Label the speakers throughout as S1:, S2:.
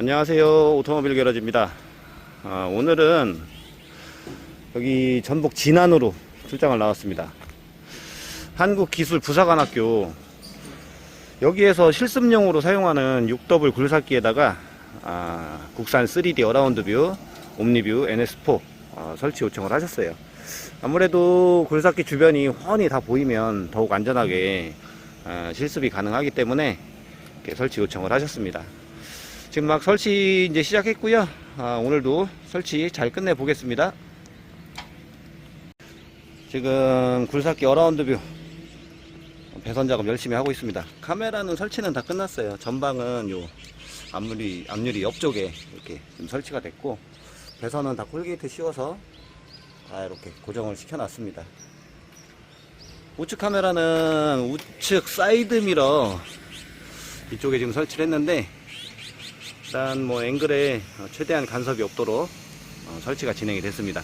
S1: 안녕하세요. 오토모빌 게러지입니다. 아, 오늘은 여기 전북 진안으로 출장을 나왔습니다. 한국기술부사관학교. 여기에서 실습용으로 사용하는 6더블 굴삭기에다가 아, 국산 3D 어라운드 뷰 옴니뷰 NS4 어, 설치 요청을 하셨어요. 아무래도 굴삭기 주변이 훤히 다 보이면 더욱 안전하게 아, 실습이 가능하기 때문에 설치 요청을 하셨습니다 지금 막 설치 이제 시작했고요. 아, 오늘도 설치 잘 끝내 보겠습니다. 지금 굴삭기 어라운드 뷰 배선 작업 열심히 하고 있습니다. 카메라는 설치는 다 끝났어요. 전방은 요 앞유리 앞유리 옆쪽에 이렇게 좀 설치가 됐고 배선은 다 콜게이트 씌워서 다 이렇게 고정을 시켜 놨습니다. 우측 카메라는 우측 사이드 미러 이쪽에 지금 설치를 했는데 일단 뭐 앵글에 어, 최대한 간섭이 없도록 어, 설치가 진행이 됐습니다.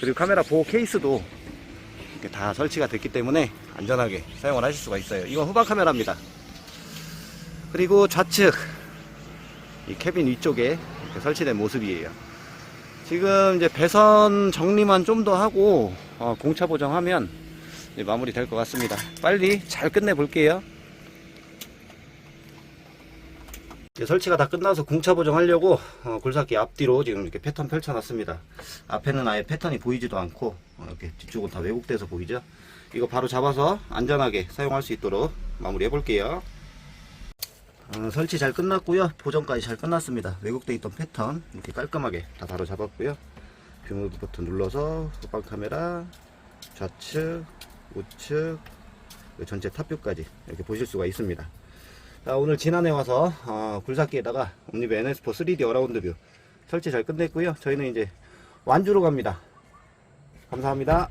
S1: 그리고 카메라 보호 케이스도 다 설치가 됐기 때문에 안전하게 사용을 하실 수가 있어요. 이건 후방 카메라입니다. 그리고 좌측 이 캐빈 위쪽에 설치된 모습이에요. 지금 이제 배선 정리만 좀 더 하고 어, 공차 보정하면 마무리 될 것 같습니다. 빨리 잘 끝내 볼게요. 이제 설치가 다 끝나서 공차 보정하려고 어, 굴삭기 앞뒤로 지금 이렇게 패턴 펼쳐놨습니다. 앞에는 아예 패턴이 보이지도 않고 어, 이렇게 뒤쪽은 다 왜곡돼서 보이죠. 이거 바로 잡아서 안전하게 사용할 수 있도록 마무리 해 볼게요. 어, 설치 잘 끝났고요. 보정까지 잘 끝났습니다. 왜곡돼 있던 패턴 이렇게 깔끔하게 다 바로 잡았고요. 뷰모드 버튼 눌러서 후방 카메라 좌측, 우측, 전체 탑뷰까지 이렇게 보실 수가 있습니다. 자, 오늘 지난해 와서 어, 굴삭기에다가 옴니브 NS4 3D 어라운드 뷰 설치 잘 끝냈고요. 저희는 이제 완주로 갑니다. 감사합니다.